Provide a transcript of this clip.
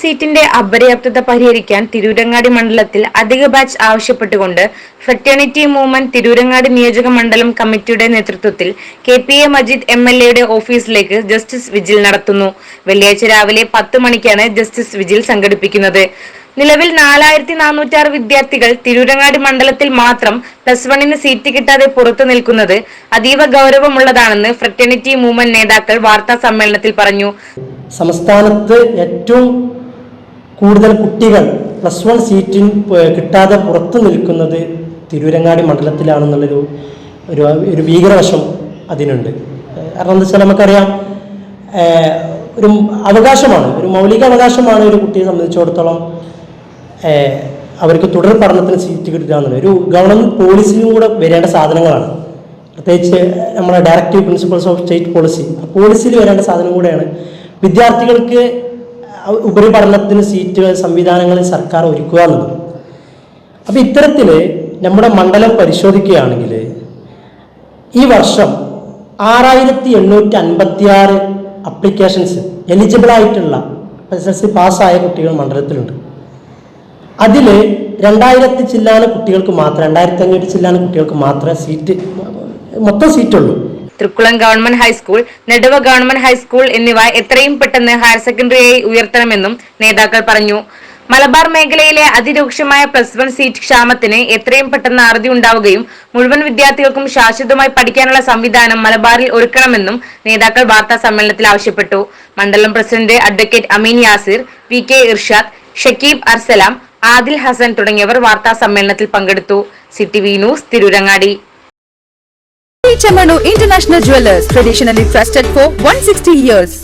സീറ്റിന്റെ അപര്യാപ്തത പരിഹരിക്കാൻ തിരൂരങ്ങാടി മണ്ഡലത്തിൽ അധിക ബാച്ച് ആവശ്യപ്പെട്ടുകൊണ്ട് ഫ്രറ്റേണിറ്റി മൂവ്മെന്റ് തിരൂരങ്ങാടി നിയോജക മണ്ഡലം കമ്മിറ്റിയുടെ നേതൃത്വത്തിൽ K P A Majeed M L എയുടെ ഓഫീസിലേക്ക് ജസ്റ്റിസ് വിജിൽ നടത്തുന്നു. വെള്ളിയാഴ്ച രാവിലെ പത്ത് മണിക്കാണ് ജസ്റ്റിസ് വിജിൽ സംഘടിപ്പിക്കുന്നത്. നിലവിൽ നാലായിരത്തി നാനൂറ്റാറ് വിദ്യാർത്ഥികൾ തിരൂരങ്ങാടി മണ്ഡലത്തിൽ മാത്രം പ്ലസ് വണ്ണിന് സീറ്റ് കിട്ടാതെ പുറത്തു നിൽക്കുന്നത് അതീവ ഗൗരവമുള്ളതാണെന്ന് ഫ്രറ്റേണിറ്റി മൂവ്മെന്റ് നേതാക്കൾ വാർത്താ സമ്മേളനത്തിൽ പറഞ്ഞു. സംസ്ഥാനത്ത് ഏറ്റവും കൂടുതൽ കുട്ടികൾ പ്ലസ് വൺ സീറ്റിൻ കിട്ടാതെ പുറത്തു നിൽക്കുന്നത് തിരൂരങ്ങാടി മണ്ഡലത്തിലാണെന്നുള്ളൊരു ഒരു ഒരു ഭീകരവശം അതിനുണ്ട്. കാരണം എന്താ വെച്ചാൽ നമുക്കറിയാം ഒരു അവകാശമാണ് ഒരു മൗലിക അവകാശമാണ് ഒരു കുട്ടിയെ സംബന്ധിച്ചിടത്തോളം അവർക്ക് തുടർ പഠനത്തിന് സീറ്റ് കിട്ടുക എന്നുള്ളത്. ഒരു ഗവൺമെന്റ് പോളിസിയും കൂടെ വരേണ്ട സാധനങ്ങളാണ്. പ്രത്യേകിച്ച് നമ്മുടെ directive principles of state policy പോളിസിയിൽ വരേണ്ട സാധനം കൂടെയാണ് വിദ്യാർത്ഥികൾക്ക് ഉപരിപഠനത്തിന് സീറ്റുകൾ സംവിധാനങ്ങൾ സർക്കാർ ഒരുക്കുക എന്നുള്ളത്. അപ്പോൾ ഇത്തരത്തിൽ നമ്മുടെ മണ്ഡലം പരിശോധിക്കുകയാണെങ്കിൽ ഈ വർഷം ആറായിരത്തി എണ്ണൂറ്റി അൻപത്തി ആറ് അപ്ലിക്കേഷൻസ് എലിജിബിൾ ആയിട്ടുള്ള എസ് എൽ സി പാസ്സായ കുട്ടികൾ മണ്ഡലത്തിലുണ്ട്. അതിൽ രണ്ടായിരത്തി ചില്ലാന കുട്ടികൾക്ക് മാത്രം രണ്ടായിരത്തി അഞ്ഞൂറ്റി ചില്ലാന കുട്ടികൾക്ക് മാത്രമേ സീറ്റ് മൊത്തം സീറ്റുള്ളൂ. Thrikkulam government high school Neduva government high school എന്നിവ എത്രയും പെട്ടെന്ന് ഹയർ സെക്കൻഡറിയായി ഉയർത്തണമെന്നും നേതാക്കൾ പറഞ്ഞു. മലബാർ മേഖലയിലെ അതിരൂക്ഷമായ പ്ലസ് വൺ സീറ്റ് ക്ഷാമത്തിന് എത്രയും പെട്ടെന്ന് അറുതി ഉണ്ടാവുകയും മുഴുവൻ വിദ്യാർത്ഥികൾക്കും ശാശ്വതമായി പഠിക്കാനുള്ള സംവിധാനം മലബാറിൽ ഒരുക്കണമെന്നും നേതാക്കൾ വാർത്താ സമ്മേളനത്തിൽ ആവശ്യപ്പെട്ടു. മണ്ഡലം president advocate Ameen Yasir V K Irshad Shakeeb Arsalam Adil Hasan തുടങ്ങിയവർ വാർത്താ സമ്മേളനത്തിൽ പങ്കെടുത്തു. City V news Tirurangadi. Chamano International Jewelers, traditionally trusted for 160 years.